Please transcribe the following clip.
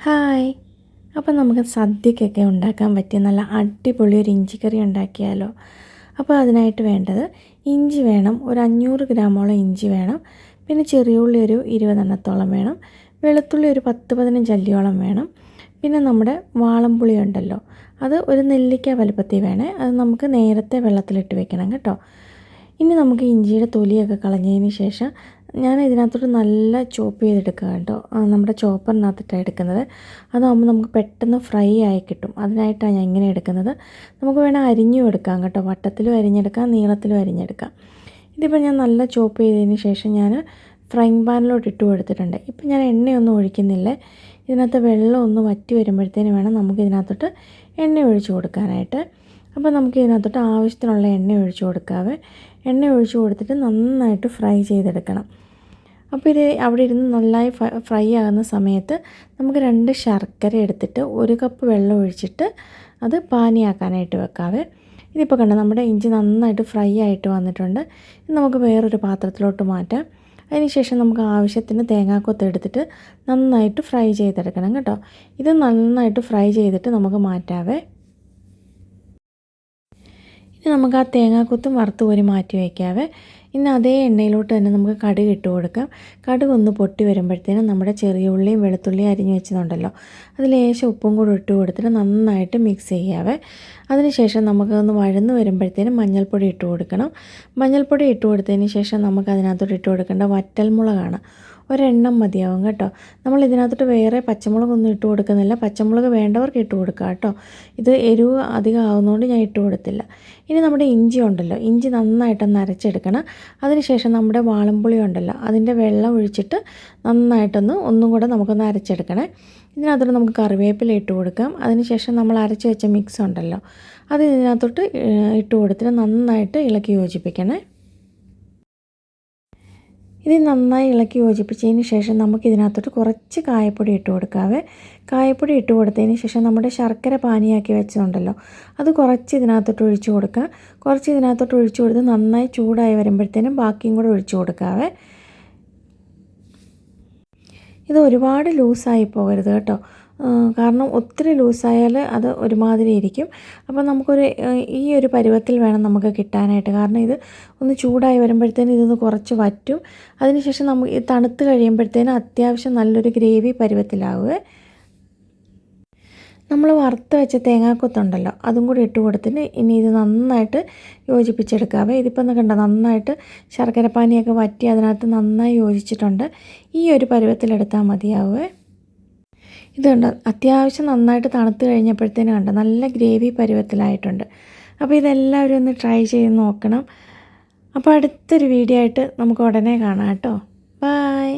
Hi. അപ്പോൾ നമുക്ക് സദ്യക്കൊക്കെ ഉണ്ടാക്കാൻ പറ്റിയ നല്ല അടിപൊളി ഒരു ഇഞ്ചിക്കറി ഉണ്ടാക്കിയാലോ. അപ്പോൾ അതിനായിട്ട് വേണ്ടത് ഇഞ്ചി വേണം ഒരു അഞ്ഞൂറ് ഗ്രാമോളം ഇഞ്ചി വേണം പിന്നെ ചെറിയ ഉള്ളി ഒരു ഇരുപതെണ്ണത്തോളം വേണം വെളുത്തുള്ളി ഒരു പത്ത് പതിനഞ്ച് അല്ലിയോളം വേണം പിന്നെ നമ്മുടെ വാളംപുളി ഉണ്ടല്ലോ അത് ഒരു നെല്ലിക്ക വലുപ്പത്തിൽ വേണേ അത് നമുക്ക് നേരത്തെ വെള്ളത്തിലിട്ട് വെക്കണം കേട്ടോ. ഇനി നമുക്ക് ഇഞ്ചിയുടെ തൊലിയൊക്കെ കളഞ്ഞതിന് ശേഷം ഞാൻ ഇതിനകത്തോട്ട് നല്ല ചോപ്പ് ചെയ്തെടുക്കുക കേട്ടോ. നമ്മുടെ ചോപ്പറിനകത്തിട്ടാണ് എടുക്കുന്നത്. അതാകുമ്പോൾ നമുക്ക് പെട്ടെന്ന് ഫ്രൈ ആയി കിട്ടും. അതിനായിട്ടാണ് ഞാൻ ഇങ്ങനെ എടുക്കുന്നത്. നമുക്ക് വേണം അരിഞ്ഞു എടുക്കാം കേട്ടോ. വട്ടത്തിലും അരിഞ്ഞെടുക്കാം നീളത്തിലും അരിഞ്ഞെടുക്കാം. ഇതിപ്പോൾ ഞാൻ നല്ല ചോപ്പ് ചെയ്തതിന് ശേഷം ഞാൻ ഫ്രൈങ് പാനിലോട്ട് ഇട്ട് കൊടുത്തിട്ടുണ്ട്. ഇപ്പം ഞാൻ എണ്ണയൊന്നും ഒഴിക്കുന്നില്ല. ഇതിനകത്ത് വെള്ളം ഒന്ന് വറ്റി വരുമ്പോഴത്തേന് വേണം നമുക്ക് ഇതിനകത്തോട്ട് എണ്ണ ഒഴിച്ച് കൊടുക്കാനായിട്ട്. അപ്പോൾ നമുക്ക് ഇതിനകത്തോട്ട് ആവശ്യത്തിനുള്ള എണ്ണ ഒഴിച്ചു കൊടുക്കാവേ എണ്ണ ഒഴിച്ചു കൊടുത്തിട്ട് നന്നായിട്ട് ഫ്രൈ ചെയ്തെടുക്കണം. അപ്പോൾ ഇത് അവിടെ ഇരുന്ന് നന്നായി ഫ്രൈ ആകുന്ന സമയത്ത് നമുക്ക് രണ്ട് ശർക്കര എടുത്തിട്ട് ഒരു കപ്പ് വെള്ളം ഒഴിച്ചിട്ട് അത് പാനിയാക്കാനായിട്ട് വെക്കാവേ. ഇതിപ്പോൾ കണ്ടോ നമ്മുടെ ഇഞ്ചി നന്നായിട്ട് ഫ്രൈ ആയിട്ട് വന്നിട്ടുണ്ട്. ഇത് നമുക്ക് വേറൊരു പാത്രത്തിലോട്ട് മാറ്റാം. അതിനുശേഷം നമുക്ക് ആവശ്യത്തിന് തേങ്ങാക്കൊത്ത് എടുത്തിട്ട് നന്നായിട്ട് ഫ്രൈ ചെയ്തെടുക്കണം കേട്ടോ. ഇത് നന്നായിട്ട് ഫ്രൈ ചെയ്തിട്ട് നമുക്ക് മാറ്റാവേ. ഇനി നമുക്ക് ആ തേങ്ങാക്കൊത്തും വറുത്ത് കോരി മാറ്റി വയ്ക്കാവേ. ഇനി അതേ എണ്ണയിലോട്ട് തന്നെ നമുക്ക് കടുക് ഇട്ട് കൊടുക്കാം. കടുക് ഒന്ന് പൊട്ടി വരുമ്പോഴത്തേനും നമ്മുടെ ചെറിയ ഉള്ളിയും വെളുത്തുള്ളിയും അരിഞ്ഞു വെച്ചതുണ്ടല്ലോ. അതിൽ ലേശം ഉപ്പും കൂടി ഇട്ട് കൊടുത്തിട്ട് നന്നായിട്ട് മിക്സ് ചെയ്യാവേ. അതിനുശേഷം നമുക്കതൊന്ന് വഴന്ന് വരുമ്പോഴത്തേനും മഞ്ഞൾപ്പൊടി ഇട്ട് കൊടുക്കണം. മഞ്ഞൾപ്പൊടി ഇട്ട് കൊടുത്തതിന് ശേഷം നമുക്ക് അതിനകത്തോട്ട് ഇട്ട് കൊടുക്കേണ്ട വറ്റൽമുളകാണ്. ഒരെണ്ണം മതിയാവും കേട്ടോ. നമ്മൾ ഇതിനകത്തോട്ട് വേറെ പച്ചമുളകൊന്നും ഇട്ട് കൊടുക്കുന്നില്ല. പച്ചമുളക് വേണ്ടവർക്ക് ഇട്ട് കൊടുക്കുക കേട്ടോ. ഇത് എരിവ് അധികം ആവുന്നതുകൊണ്ട് ഞാൻ ഇട്ട് കൊടുത്തില്ല. ഇനി നമ്മുടെ ഇഞ്ചി ഉണ്ടല്ലോ. ഇഞ്ചി നന്നായിട്ടൊന്ന് അരച്ചെടുക്കണം. അതിനുശേഷം നമ്മുടെ വാളംപുളി ഉണ്ടല്ലോ. അതിന്റെ വെള്ളം ഒഴിച്ചിട്ട് നന്നായിട്ടൊന്ന് ഒന്നും കൂടെ നമുക്കൊന്ന് അരച്ചെടുക്കണേ. ഇതിനകത്തോട്ട് നമുക്ക് കറിവേപ്പില ഇട്ട് കൊടുക്കാം. അതിനുശേഷം നമ്മൾ അരച്ച് വെച്ച മിക്സ് ഉണ്ടല്ലോ. അത് ഇതിനകത്തോട്ട് ഇട്ട് കൊടുത്തിട്ട് നന്നായിട്ട് ഇളക്കി യോജിപ്പിക്കണേ. ഇത് നന്നായി ഇളക്കി യോജിപ്പിച്ചതിന് ശേഷം നമുക്കിതിനകത്തോട്ട് കുറച്ച് കായപ്പൊടി ഇട്ട് കൊടുക്കാവേ. കായപ്പൊടി ഇട്ട് കൊടുത്തതിന് ശേഷം നമ്മുടെ ശർക്കര പാനിയാക്കി വെച്ചതുണ്ടല്ലോ അത് കുറച്ച് ഇതിനകത്തോട്ട് ഒഴിച്ചു കൊടുക്കുക. കുറച്ച് ഇതിനകത്തോട്ട് ഒഴിച്ചു കൊടുത്ത് നന്നായി ചൂടായി വരുമ്പോഴത്തേനും ബാക്കിയും കൂടെ ഒഴിച്ചു കൊടുക്കാവേ. ഇത് ഒരുപാട് ലൂസായി പോകരുത് കേട്ടോ. കാരണം ഒത്തിരി ലൂസായാൽ അത് ഒരുമാതിരി ഇരിക്കും അപ്പോൾ നമുക്കൊരു ഈ ഒരു പരുവത്തിൽ വേണം നമുക്ക് കിട്ടാനായിട്ട്. കാരണം ഇത് ഒന്ന് ചൂടായി വരുമ്പോഴത്തേനും ഇതൊന്ന് കുറച്ച് വറ്റും. അതിനുശേഷം നമുക്ക് തണുത്ത് കഴിയുമ്പോഴത്തേനും അത്യാവശ്യം നല്ലൊരു ഗ്രേവി പരുവത്തിലാവുക നമ്മൾ വറുത്ത് വെച്ച തേങ്ങാക്കൊത്തുണ്ടല്ലോ അതും കൂടി ഇട്ട് കൊടുത്തിട്ട് ഇനി ഇത് നന്നായിട്ട് യോജിപ്പിച്ചെടുക്കാവേ. ഇതിപ്പോൾ ഒന്ന് കണ്ട നന്നായിട്ട് ശർക്കരപ്പാനിയൊക്കെ വറ്റി അതിനകത്ത് നന്നായി യോജിച്ചിട്ടുണ്ട്. ഈ ഒരു പരുവത്തിലെടുത്താൽ മതിയാവുമേ ഇത് അത്യാവശ്യം നന്നായിട്ട് തണുത്ത് കഴിഞ്ഞപ്പോഴത്തേനും കണ്ടോ നല്ല ഗ്രേവി പരുവത്തിലായിട്ടുണ്ട്. അപ്പോൾ ഇതെല്ലാവരും ഒന്ന് ട്രൈ ചെയ്ത് നോക്കണം. അപ്പോൾ അടുത്തൊരു വീഡിയോ ആയിട്ട് നമുക്ക് ഉടനെ കാണാം കേട്ടോ. ബായ്